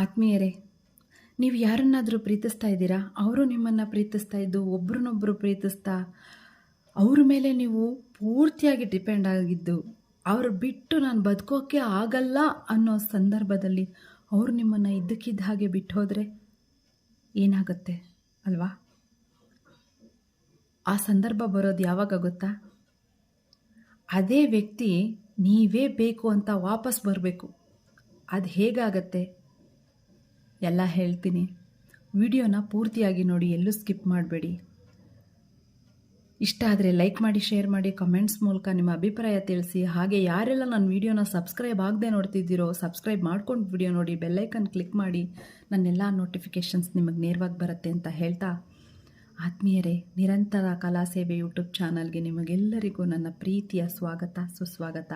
ಆತ್ಮೀಯರೇ, ನೀವು ಯಾರನ್ನಾದರೂ ಪ್ರೀತಿಸ್ತಾ ಇದ್ದೀರಾ? ಅವರು ನಿಮ್ಮನ್ನು ಪ್ರೀತಿಸ್ತಾ ಇದ್ದು ಒಬ್ರನ್ನೊಬ್ಬರು ಪ್ರೀತಿಸ್ತಾ ಅವ್ರ ಮೇಲೆ ನೀವು ಪೂರ್ತಿಯಾಗಿ ಡಿಪೆಂಡ್ ಆಗಿದ್ದು, ಅವ್ರು ಬಿಟ್ಟು ನಾನು ಬದುಕೋಕ್ಕೆ ಆಗಲ್ಲ ಅನ್ನೋ ಸಂದರ್ಭದಲ್ಲಿ ಅವರು ನಿಮ್ಮನ್ನು ಇದ್ದಕ್ಕಿದ್ದ ಹಾಗೆ ಬಿಟ್ಟು ಹೋದರೆ ಏನಾಗುತ್ತೆ ಅಲ್ವಾ? ಆ ಸಂದರ್ಭ ಬರೋದು ಯಾವಾಗ ಗೊತ್ತಾ? ಅದೇ ವ್ಯಕ್ತಿ ನೀವೇ ಬೇಕು ಅಂತ ವಾಪಸ್ ಬರಬೇಕು. ಅದು ಹೇಗಾಗತ್ತೆ? ಎಲ್ಲ ಹೇಳ್ತೀನಿ. ವಿಡಿಯೋನ ಪೂರ್ತಿಯಾಗಿ ನೋಡಿ, ಎಲ್ಲೂ ಸ್ಕಿಪ್ ಮಾಡಬೇಡಿ. ಇಷ್ಟ ಆದರೆ ಲೈಕ್ ಮಾಡಿ, ಶೇರ್ ಮಾಡಿ, ಕಮೆಂಟ್ಸ್ ಮೂಲಕ ನಿಮ್ಮ ಅಭಿಪ್ರಾಯ ತಿಳಿಸಿ. ಹಾಗೆ ಯಾರೆಲ್ಲ ನನ್ನ ವಿಡಿಯೋನ ಸಬ್ಸ್ಕ್ರೈಬ್ ಆಗದೆ ನೋಡ್ತಿದ್ದೀರೋ, ಸಬ್ಸ್ಕ್ರೈಬ್ ಮಾಡ್ಕೊಂಡು ವಿಡಿಯೋ ನೋಡಿ ಬೆಲ್ಲೈಕನ್ ಕ್ಲಿಕ್ ಮಾಡಿ, ನನ್ನೆಲ್ಲ ನೋಟಿಫಿಕೇಷನ್ಸ್ ನಿಮಗೆ ನೇರವಾಗಿ ಬರುತ್ತೆ ಅಂತ ಹೇಳ್ತಾ. ಆತ್ಮೀಯರೇ, ನಿರಂತರ ಕಲಾ ಸೇವೆ ಯೂಟ್ಯೂಬ್ ಚಾನಲ್ಗೆ ನಿಮಗೆಲ್ಲರಿಗೂ ನನ್ನ ಪ್ರೀತಿಯ ಸ್ವಾಗತ, ಸುಸ್ವಾಗತ.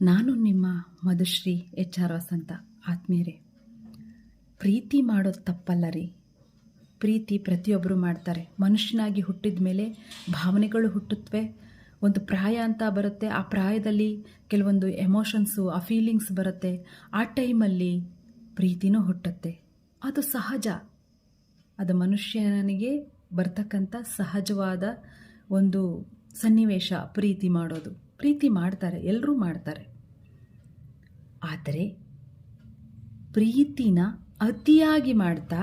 ನಾನು ನಿಮ್ಮ ಮಧುಶ್ರೀ ಎಚ್ ಆರ್ ವಸಂತ. ಆತ್ಮೀಯರೇ ಪ್ರೀತಿ ಮಾಡೋದು ತಪ್ಪಲ್ಲ ರೀ. ಪ್ರೀತಿ ಪ್ರತಿಯೊಬ್ಬರು ಮಾಡ್ತಾರೆ. ಮನುಷ್ಯನಾಗಿ ಹುಟ್ಟಿದ ಮೇಲೆ ಭಾವನೆಗಳು ಹುಟ್ಟುತ್ತವೆ ಒಂದು ಪ್ರಾಯ ಅಂತ ಬರುತ್ತೆ. ಆ ಪ್ರಾಯದಲ್ಲಿ ಕೆಲವೊಂದು ಎಮೋಷನ್ಸು ಆ ಫೀಲಿಂಗ್ಸ್ ಬರುತ್ತೆ. ಆ ಟೈಮಲ್ಲಿ ಪ್ರೀತಿನೂ ಹುಟ್ಟುತ್ತೆ. ಅದು ಸಹಜ. ಅದು ಮನುಷ್ಯನಿಗೆ ಬರ್ತಕ್ಕಂಥ ಸಹಜವಾದ ಒಂದು ಸನ್ನಿವೇಶ ಪ್ರೀತಿ ಮಾಡೋದು. ಪ್ರೀತಿ ಮಾಡ್ತಾರೆ. ಎಲ್ಲರೂ ಮಾಡ್ತಾರೆ. ಆದರೆ ಪ್ರೀತಿನ ಅತಿಯಾಗಿ ಮಾಡ್ತಾ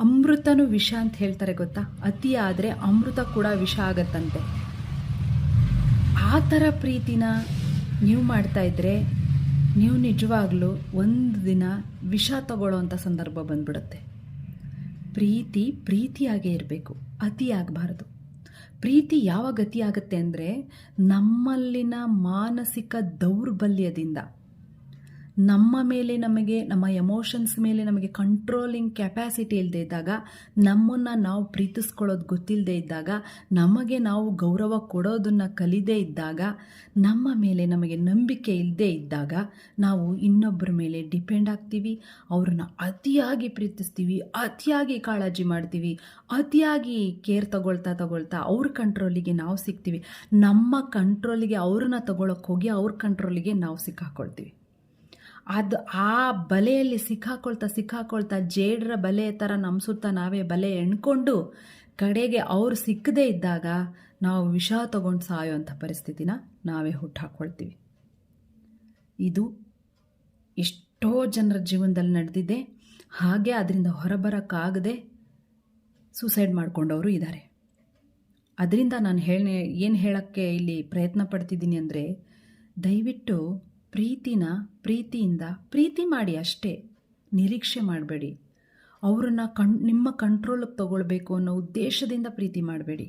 ಅಮೃತನೂ ವಿಷ ಅಂತ ಹೇಳ್ತಾರೆ ಗೊತ್ತಾ? ಅತಿ ಆದರೆ ಅಮೃತ ಕೂಡ ವಿಷ ಆಗತ್ತಂತೆ. ಆ ಥರ ಪ್ರೀತಿನ ನೀವು ಮಾಡ್ತಾ ಇದ್ದರೆ ನೀವು ನಿಜವಾಗ್ಲೂ ಒಂದು ದಿನ ವಿಷ ತಗೊಳ್ಳೋವಂಥ ಸಂದರ್ಭ ಬಂದ್ಬಿಡುತ್ತೆ. ಪ್ರೀತಿ ಪ್ರೀತಿಯಾಗೇ ಇರಬೇಕು, ಅತಿ ಆಗಬಾರ್ದು. ಪ್ರೀತಿ ಯಾವ ಅತಿ ಆಗುತ್ತೆ ಅಂದರೆ ನಮ್ಮಲ್ಲಿನ ಮಾನಸಿಕ ದೌರ್ಬಲ್ಯದಿಂದ. ನಮ್ಮ ಮೇಲೆ ನಮಗೆ, ನಮ್ಮ ಎಮೋಷನ್ಸ್ ಮೇಲೆ ನಮಗೆ ಕಂಟ್ರೋಲಿಂಗ್ ಕೆಪ್ಯಾಸಿಟಿ ಇಲ್ಲದೆ ಇದ್ದಾಗ, ನಮ್ಮನ್ನು ನಾವು ಪ್ರೀತಿಸ್ಕೊಳ್ಳೋದು ಗೊತ್ತಿಲ್ಲದೆ ಇದ್ದಾಗ, ನಮಗೆ ನಾವು ಗೌರವ ಕೊಡೋದನ್ನು ಕಲಿದೇ ಇದ್ದಾಗ, ನಮ್ಮ ಮೇಲೆ ನಮಗೆ ನಂಬಿಕೆ ಇಲ್ಲದೆ ಇದ್ದಾಗ, ನಾವು ಇನ್ನೊಬ್ಬರ ಮೇಲೆ ಡಿಪೆಂಡ್ ಆಗ್ತೀವಿ, ಅವ್ರನ್ನ ಅತಿಯಾಗಿ ಪ್ರೀತಿಸ್ತೀವಿ, ಅತಿಯಾಗಿ ಕಾಳಜಿ ಮಾಡ್ತೀವಿ, ಅತಿಯಾಗಿ ಕೇರ್ ತಗೊಳ್ತಾ ತಗೊಳ್ತಾ ಅವ್ರ ಕಂಟ್ರೋಲಿಗೆ ನಾವು ಸಿಗ್ತೀವಿ. ನಮ್ಮ ಕಂಟ್ರೋಲಿಗೆ ಅವ್ರನ್ನ ತಗೊಳಕ್ಕೆ ಹೋಗಿ ಅವ್ರ ಕಂಟ್ರೋಲಿಗೆ ನಾವು ಸಿಕ್ಕಾಕೊಳ್ತೀವಿ. ಅದು ಆ ಬಲೆಯಲ್ಲಿ ಸಿಕ್ಕಾಕೊಳ್ತಾ ಸಿಕ್ಕಾಕೊಳ್ತಾ ಜೇಡ್ರ ಬಲೆ ಥರ ನಮ್ಮ ಸುತ್ತ ನಾವೇ ಬಲೆ ಎಣ್ಕೊಂಡು ಕಡೆಗೆ ಅವ್ರು ಸಿಕ್ಕದೇ ಇದ್ದಾಗ ನಾವು ವಿಷ ತಗೊಂಡು ಸಾಯೋಂಥ ಪರಿಸ್ಥಿತಿನ ನಾವೇ ಹುಟ್ಟಾಕೊಳ್ತೀವಿ ಇದು ಎಷ್ಟೋ ಜನರ ಜೀವನದಲ್ಲಿ ನಡೆದಿದೆ. ಹಾಗೆ ಅದರಿಂದ ಹೊರಬರೋಕ್ಕಾಗದೆ ಸೂಸೈಡ್ ಮಾಡ್ಕೊಂಡವರು ಇದ್ದಾರೆ ಅದರಿಂದ ನಾನು ಹೇಳ ಏನು ಹೇಳೋಕ್ಕೆ ಇಲ್ಲಿ ಪ್ರಯತ್ನ ಪಡ್ತಿದ್ದೀನಿ ಅಂದರೆ ದಯವಿಟ್ಟು ಪ್ರೀತಿನ ಪ್ರೀತಿಯಿಂದ ಪ್ರೀತಿ ಮಾಡಿ ಅಷ್ಟೇ. ನಿರೀಕ್ಷೆ ಮಾಡಬೇಡಿ. ಅವರನ್ನು ಕಣ್, ನಿಮ್ಮ ಕಂಟ್ರೋಲಿಗೆ ತಗೊಳ್ಬೇಕು ಅನ್ನೋ ಉದ್ದೇಶದಿಂದ ಪ್ರೀತಿ ಮಾಡಬೇಡಿ.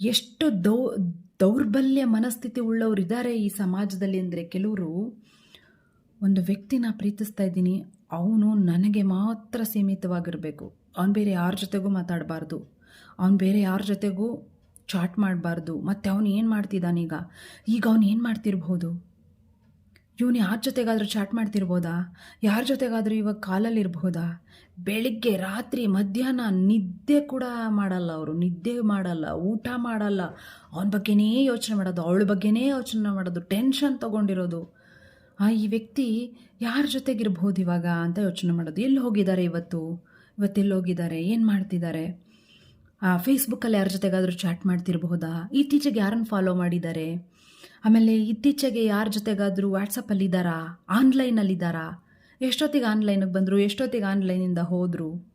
ಎಷ್ಟು ದೌ, ದೌರ್ಬಲ್ಯ ಮನಸ್ಥಿತಿ ಉಳ್ಳವರು ಇದ್ದಾರೆ ಈ ಸಮಾಜದಲ್ಲಿ ಅಂದರೆ ಕೆಲವರು ಒಂದು ವ್ಯಕ್ತಿನ ಪ್ರೀತಿಸ್ತಾ ಇದ್ದೀನಿ, ಅವನು ನನಗೆ ಮಾತ್ರ ಸೀಮಿತವಾಗಿರಬೇಕು. ಅವನು ಬೇರೆ ಯಾರ ಜೊತೆಗೂ ಮಾತಾಡಬಾರ್ದು. ಅವನು ಬೇರೆ ಯಾರ ಜೊತೆಗೂ ಚಾಟ್ ಮಾಡಬಾರ್ದು. ಮತ್ತು ಅವನು ಏನು ಮಾಡ್ತಿದ್ದಾನೀಗ? ಈಗ ಅವನು ಏನು ಮಾಡ್ತಿರ್ಬೋದು ಇವನು ಯಾರ ಜೊತೆಗಾದರೂ ಚಾಟ್ ಮಾಡ್ತಿರ್ಬೋದಾ? ಯಾರ ಜೊತೆಗಾದರೂ ಇವಾಗ ಕಾಲಲ್ಲಿರ್ಬೋದಾ ಬೆಳಿಗ್ಗೆ, ರಾತ್ರಿ, ಮಧ್ಯಾಹ್ನ ನಿದ್ದೆ ಕೂಡ ಮಾಡಲ್ಲ ಅವರು. ನಿದ್ದೆ ಮಾಡಲ್ಲ, ಊಟ ಮಾಡಲ್ಲ. ಅವನ ಬಗ್ಗೆನೇ ಯೋಚನೆ ಮಾಡೋದು, ಅವಳ ಬಗ್ಗೆನೇ ಯೋಚನೆ ಮಾಡೋದು ಟೆನ್ಷನ್ ತೊಗೊಂಡಿರೋದು. ಆ ಈ ವ್ಯಕ್ತಿ ಯಾರ ಜೊತೆಗಿರ್ಬೋದು ಇವಾಗ ಅಂತ ಯೋಚನೆ ಮಾಡೋದು. ಎಲ್ಲಿ ಹೋಗಿದ್ದಾರೆ ಇವತ್ತು? ಇವತ್ತೆಲ್ಲಿ ಹೋಗಿದ್ದಾರೆ? ಏನು ಮಾಡ್ತಿದ್ದಾರೆ? ಫೇಸ್ಬುಕ್ಕಲ್ಲಿ ಯಾರ ಜೊತೆಗಾದರೂ ಚಾಟ್ ಮಾಡ್ತಿರ್ಬಹುದಾ ಇತ್ತೀಚೆಗೆ ಯಾರನ್ನು ಫಾಲೋ ಮಾಡಿದ್ದಾರೆ? ಆಮೇಲೆ ಇತ್ತೀಚೆಗೆ ಯಾರ ಜೊತೆಗಾದರೂ ವಾಟ್ಸಪ್ಪಲ್ಲಿದ್ದಾರಾ ಆನ್ಲೈನಲ್ಲಿದ್ದಾರಾ ಎಷ್ಟೊತ್ತಿಗೆ ಆನ್ಲೈನಿಗೆ ಬಂದರು? ಎಷ್ಟೊತ್ತಿಗೆ ಆನ್ಲೈನಿಂದ ಹೋದರು?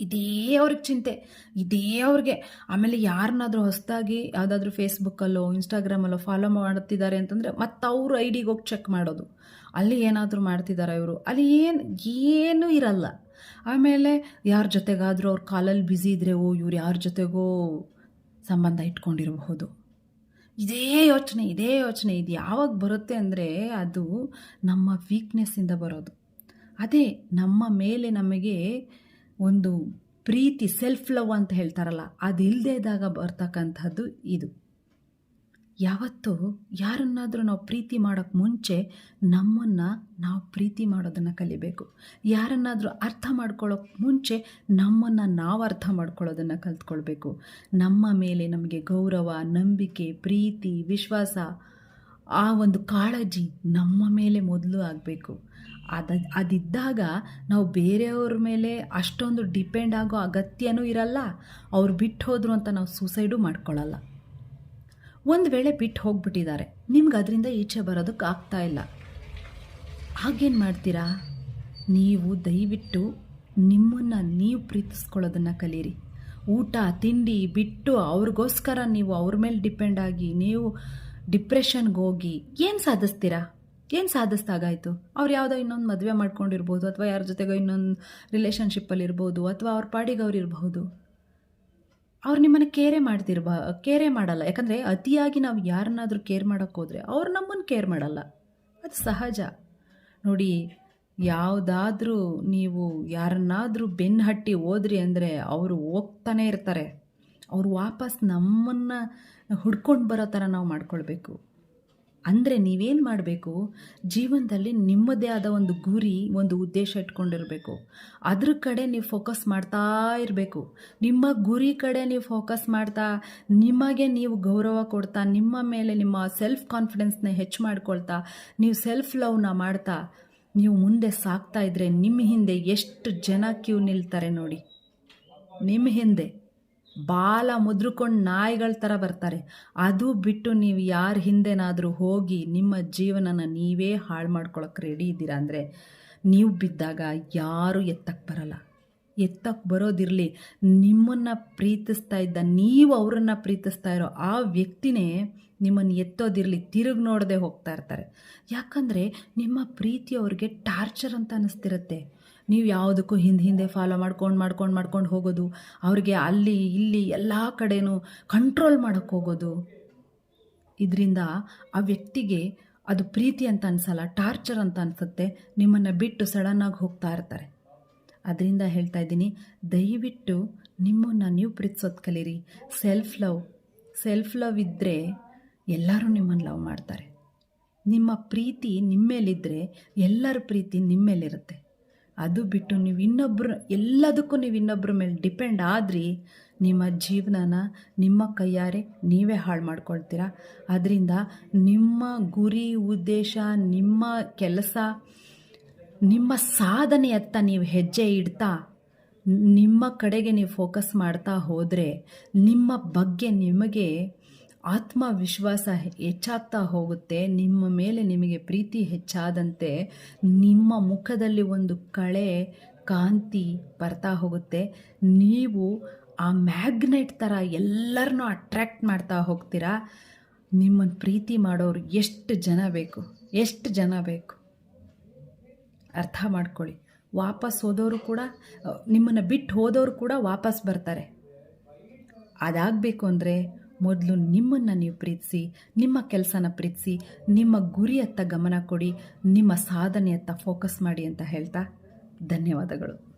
ಇದೇ ಅವ್ರಿಗೆ ಚಿಂತೆ. ಇದೇ ಅವ್ರಿಗೆ. ಆಮೇಲೆ ಯಾರನ್ನಾದರೂ ಹೊಸದಾಗಿ ಯಾವುದಾದ್ರೂ ಫೇಸ್ಬುಕ್ಕಲ್ಲೋ ಇನ್ಸ್ಟಾಗ್ರಾಮಲ್ಲೋ ಫಾಲೋ ಮಾಡ್ತಿದ್ದಾರೆ ಅಂತಂದರೆ ಮತ್ತೆ ಅವ್ರ ಐ ಡಿಗೆ ಹೋಗಿ ಚೆಕ್ ಮಾಡೋದು. ಅಲ್ಲಿ ಏನಾದರೂ ಮಾಡ್ತಿದ್ದಾರೆ ಇವರು. ಅಲ್ಲಿ ಏನು, ಏನೂ ಇರಲ್ಲ. ಆಮೇಲೆ ಯಾರ ಜೊತೆಗಾದರೂ ಅವ್ರ ಕಾಲಲ್ಲಿ ಬ್ಯುಸಿ ಇದ್ದರೆ ಓ, ಇವ್ರು ಯಾರ ಜೊತೆಗೋ ಸಂಬಂಧ ಇಟ್ಕೊಂಡಿರಬಹುದು. ಇದೇ ಯೋಚನೆ ಇದೇ ಯೋಚನೆ ಇದು ಯಾವಾಗ ಬರುತ್ತೆ ಅಂದರೆ ಅದು ನಮ್ಮ ವೀಕ್ನೆಸ್ಸಿಂದ ಬರೋದು. ಅದೇ ನಮ್ಮ ಮೇಲೆ ನಮಗೆ ಒಂದು ಪ್ರೀತಿ ಸೆಲ್ಫ್ ಲವ್ ಅಂತ ಹೇಳ್ತಾರಲ್ಲ ಅದಿಲ್ಲದೇ ಇದ್ದಾಗ ಬರ್ತಕ್ಕಂಥದ್ದು ಇದು. ಯಾವತ್ತೂ ಯಾರನ್ನಾದರೂ ನಾವು ಪ್ರೀತಿ ಮಾಡೋಕ್ಕೆ ಮುಂಚೆ ನಮ್ಮನ್ನು ನಾವು ಪ್ರೀತಿ ಮಾಡೋದನ್ನು ಕಲಿಬೇಕು. ಯಾರನ್ನಾದರೂ ಅರ್ಥ ಮಾಡ್ಕೊಳ್ಳೋಕ್ಕೆ ಮುಂಚೆ ನಮ್ಮನ್ನು ನಾವು ಅರ್ಥ ಮಾಡ್ಕೊಳ್ಳೋದನ್ನು ಕಲ್ತ್ಕೊಳ್ಬೇಕು. ನಮ್ಮ ಮೇಲೆ ನಮಗೆ ಗೌರವ, ನಂಬಿಕೆ, ಪ್ರೀತಿ, ವಿಶ್ವಾಸ ಆ ಒಂದು ಕಾಳಜಿ ನಮ್ಮ ಮೇಲೆ ಮೊದಲು ಆಗಬೇಕು. ಅದು, ಅದಿದ್ದಾಗ ನಾವು ಬೇರೆಯವ್ರ ಮೇಲೆ ಅಷ್ಟೊಂದು ಡಿಪೆಂಡ್ ಆಗೋ ಅಗತ್ಯನೂ ಇರಲ್ಲ. ಅವ್ರು ಬಿಟ್ಟು ಹೋದರು ಅಂತ ನಾವು ಸೂಸೈಡು ಮಾಡ್ಕೊಳ್ಳಲ್ಲ ಒಂದು ವೇಳೆ ಬಿಟ್ಟು ಹೋಗ್ಬಿಟ್ಟಿದ್ದಾರೆ. ನಿಮ್ಗೆ ಅದರಿಂದ ಈಚೆ ಬರೋದಕ್ಕೆ ಆಗ್ತಾ ಇಲ್ಲ. ಹಾಗೇನು ಮಾಡ್ತೀರಾ? ನೀವು ದಯವಿಟ್ಟು ನಿಮ್ಮನ್ನು ನೀವು ಪ್ರೀತಿಸ್ಕೊಳ್ಳೋದನ್ನು ಕಲೀರಿ. ಊಟ, ತಿಂಡಿ ಬಿಟ್ಟು ಅವ್ರಿಗೋಸ್ಕರ ನೀವು ಅವ್ರ ಮೇಲೆ ಡಿಪೆಂಡ್ ಆಗಿ ನೀವು ಡಿಪ್ರೆಷನ್ಗೆ ಹೋಗಿ ಏನು ಸಾಧಿಸ್ತೀರಾ? ಏನು ಸಾಧಿಸ್ದಾಗಾಯಿತು ಅವ್ರು ಯಾವುದೋ ಇನ್ನೊಂದು ಮದುವೆ ಮಾಡ್ಕೊಂಡಿರ್ಬೋದು ಅಥವಾ ಯಾರ ಜೊತೆಗೋ ಇನ್ನೊಂದು ರಿಲೇಷನ್ಶಿಪ್ಪಲ್ಲಿ ಇರ್ಬೋದು ಅಥವಾ ಅವ್ರ ಪಾಡಿಗೆ ಅವ್ರು ಇರಬಹುದು ಅವ್ರು ನಿಮ್ಮನ್ನು ಕೇರೆ ಮಾಡ್ತಿರ್ಬ ಕೇರೆ ಮಾಡಲ್ಲ. ಯಾಕಂದರೆ ಅತಿಯಾಗಿ ನಾವು ಯಾರನ್ನಾದರೂ ಕೇರ್ ಮಾಡೋಕ್ಕೆ ಹೋದರೆ ಅವ್ರು ನಮ್ಮನ್ನು ಕೇರ್ ಮಾಡಲ್ಲ. ಅದು ಸಹಜ. ನೋಡಿ, ಯಾವುದಾದ್ರೂ ನೀವು ಯಾರನ್ನಾದರೂ ಬೆನ್ನು ಹಟ್ಟಿ ಹೋದ್ರಿ ಅಂದರೆ ಅವರು ಹೋಗ್ತಾನೆ ಇರ್ತಾರೆ. ಅವರು ವಾಪಸ್ ನಮ್ಮನ್ನು ಹುಡ್ಕೊಂಡು ಬರೋ ಥರ ನಾವು ಮಾಡ್ಕೊಳ್ಬೇಕು. ಅಂದರೆ ನೀವೇನು ಮಾಡಬೇಕು? ಜೀವನದಲ್ಲಿ ನಿಮ್ಮದೇ ಆದ ಒಂದು ಗುರಿ, ಒಂದು ಉದ್ದೇಶ ಇಟ್ಕೊಂಡಿರಬೇಕು. ಅದ್ರ ಕಡೆ ನೀವು ಫೋಕಸ್ ಮಾಡ್ತಾ ಇರಬೇಕು. ನಿಮ್ಮ ಗುರಿ ಕಡೆ ನೀವು ಫೋಕಸ್ ಮಾಡ್ತಾ, ನಿಮಗೆ ನೀವು ಗೌರವ ಕೊಡ್ತಾ, ನಿಮ್ಮ ಮೇಲೆ ನಿಮ್ಮ ಸೆಲ್ಫ್ ಕಾನ್ಫಿಡೆನ್ಸ್ನ ಹೆಚ್ಚು ಮಾಡ್ಕೊಳ್ತಾ, ನೀವು ಸೆಲ್ಫ್ ಲವ್ನ ಮಾಡ್ತಾ, ನೀವು ಮುಂದೆ ಸಾಕ್ತಾ ಇದ್ದರೆ ನಿಮ್ಮ ಹಿಂದೆ ಎಷ್ಟು ಜನ ಕ್ಯೂ ನಿಲ್ತಾರೆ ನೋಡಿ. ನಿಮ್ಮ ಹಿಂದೆ. ಬಾಲ ಮುದ್ರಕೊಂಡು ನಾಯಿಗಳ ಥರ ಬರ್ತಾರೆ. ಅದು ಬಿಟ್ಟು ನೀವು ಯಾರ ಹಿಂದೆನಾದರೂ ಹೋಗಿ ನಿಮ್ಮ ಜೀವನನ ನೀವೇ ಹಾಳು ಮಾಡ್ಕೊಳಕ್ಕೆ ರೆಡಿ ಇದ್ದೀರಾ ಅಂದರೆ ನೀವು ಬಿದ್ದಾಗ ಯಾರೂ ಎತ್ತಕ್ಕೆ ಬರಲ್ಲ. ಎತ್ತಕ್ಕೆ ಬರೋದಿರಲಿ. ನಿಮ್ಮನ್ನು ಪ್ರೀತಿಸ್ತಾ ಇದ್ದ, ನೀವು ಅವರನ್ನು ಪ್ರೀತಿಸ್ತಾ ಇರೋ ಆ ವ್ಯಕ್ತಿನೇ ನಿಮ್ಮನ್ನು ಎತ್ತೋದಿರಲಿ, ತಿರುಗಿ ನೋಡದೆ ಹೋಗ್ತಾ ಇರ್ತಾರೆ. ಯಾಕಂದರೆ ನಿಮ್ಮ ಪ್ರೀತಿ ಅವ್ರಿಗೆ ಟಾರ್ಚರ್ ಅಂತ ಅನ್ನಿಸ್ತಿರುತ್ತೆ ನೀವು ಯಾವುದಕ್ಕೂ ಹಿಂದೆ ಹಿಂದೆ ಫಾಲೋ ಮಾಡ್ಕೊಂಡು ಮಾಡ್ಕೊಂಡು ಮಾಡ್ಕೊಂಡು ಹೋಗೋದು. ಅವ್ರಿಗೆ ಅಲ್ಲಿ ಇಲ್ಲಿ ಎಲ್ಲ ಕಡೆನೂ ಕಂಟ್ರೋಲ್ ಮಾಡೋಕ್ಕೆ ಹೋಗೋದು. ಇದರಿಂದ ಆ ವ್ಯಕ್ತಿಗೆ ಅದು ಪ್ರೀತಿ ಅಂತ ಅನಿಸಲ್ಲ ಟಾರ್ಚರ್ ಅಂತ ಅನಿಸುತ್ತೆ. ನಿಮ್ಮನ್ನು ಬಿಟ್ಟು ಸಡನ್ನಾಗಿ ಹೋಗ್ತಾ ಇರ್ತಾರೆ. ಅದರಿಂದ ಹೇಳ್ತಾ ಇದ್ದೀನಿ, ದಯವಿಟ್ಟು ನಿಮ್ಮನ್ನು ನೀವು ಪ್ರೀತಿಸೋದು ಕಲೀರಿ. ಸೆಲ್ಫ್ ಲವ್ ಸೆಲ್ಫ್ ಲವ್ ಇದ್ದರೆ ಎಲ್ಲರೂ ನಿಮ್ಮನ್ನು ಲವ್ ಮಾಡ್ತಾರೆ. ನಿಮ್ಮ ಪ್ರೀತಿ ನಿಮ್ಮೇಲಿದ್ದರೆ ಎಲ್ಲರ ಪ್ರೀತಿ ನಿಮ್ಮೇಲಿರುತ್ತೆ. ಅದು ಬಿಟ್ಟು ನೀವು ಇನ್ನೊಬ್ಬರು ಎಲ್ಲದಕ್ಕೂ ನೀವು ಇನ್ನೊಬ್ಬರ ಮೇಲೆ ಡಿಪೆಂಡ್ ಆದ್ರಿ, ನಿಮ್ಮ ಜೀವನನ ನಿಮ್ಮ ಕೈಯಾರೆ ನೀವೇ ಹಾಳು ಮಾಡ್ಕೊಳ್ತೀರಾ? ಅದರಿಂದ ನಿಮ್ಮ ಗುರಿ, ಉದ್ದೇಶ, ನಿಮ್ಮ ಕೆಲಸ, ನಿಮ್ಮ ಸಾಧನೆಯತ್ತ ನೀವು ಹೆಜ್ಜೆ ಇಡ್ತಾ, ನಿಮ್ಮ ಕಡೆಗೆ ನೀವು ಫೋಕಸ್ ಮಾಡ್ತಾ ಹೋದರೆ, ನಿಮ್ಮ ಬಗ್ಗೆ ನಿಮಗೆ ಆತ್ಮವಿಶ್ವಾಸ ಹೆಚ್ಚಾಗ್ತಾ ಹೋಗುತ್ತೆ, ನಿಮ್ಮ ಮೇಲೆ ನಿಮಗೆ ಪ್ರೀತಿ ಹೆಚ್ಚಾದಂತೆ ನಿಮ್ಮ ಮುಖದಲ್ಲಿ ಒಂದು ಕಳೆ ಕಾಂತಿ ಬರ್ತಾ ಹೋಗುತ್ತೆ. ನೀವು ಆ ಮ್ಯಾಗ್ನೆಟ್ ಥರ ಎಲ್ಲರನ್ನೂ ಅಟ್ರ್ಯಾಕ್ಟ್ ಮಾಡ್ತಾ ಹೋಗ್ತೀರಾ. ನಿಮ್ಮನ್ನು ಪ್ರೀತಿ ಮಾಡೋರು ಎಷ್ಟು ಜನ ಬೇಕು, ಎಷ್ಟು ಜನ ಬೇಕು? ಅರ್ಥ ಮಾಡ್ಕೊಳ್ಳಿ. ವಾಪಸ್ ಹೋದವರು ಕೂಡ, ನಿಮ್ಮನ್ನು ಬಿಟ್ಟು ಹೋದವರು ಕೂಡ ವಾಪಸ್ ಬರ್ತಾರೆ. ಅದಾಗಬೇಕು ಅಂದರೆ ಮೊದಲು ನಿಮ್ಮನ್ನು ನೀವು ಪ್ರೀತಿಸಿ, ನಿಮ್ಮ ಕೆಲಸನ ಪ್ರೀತಿಸಿ, ನಿಮ್ಮ ಗುರಿಯತ್ತ ಗಮನ ಕೊಡಿ, ನಿಮ್ಮ ಸಾಧನೆಯತ್ತ ಫೋಕಸ್ ಮಾಡಿ ಅಂತ ಹೇಳ್ತಾ ಧನ್ಯವಾದಗಳು.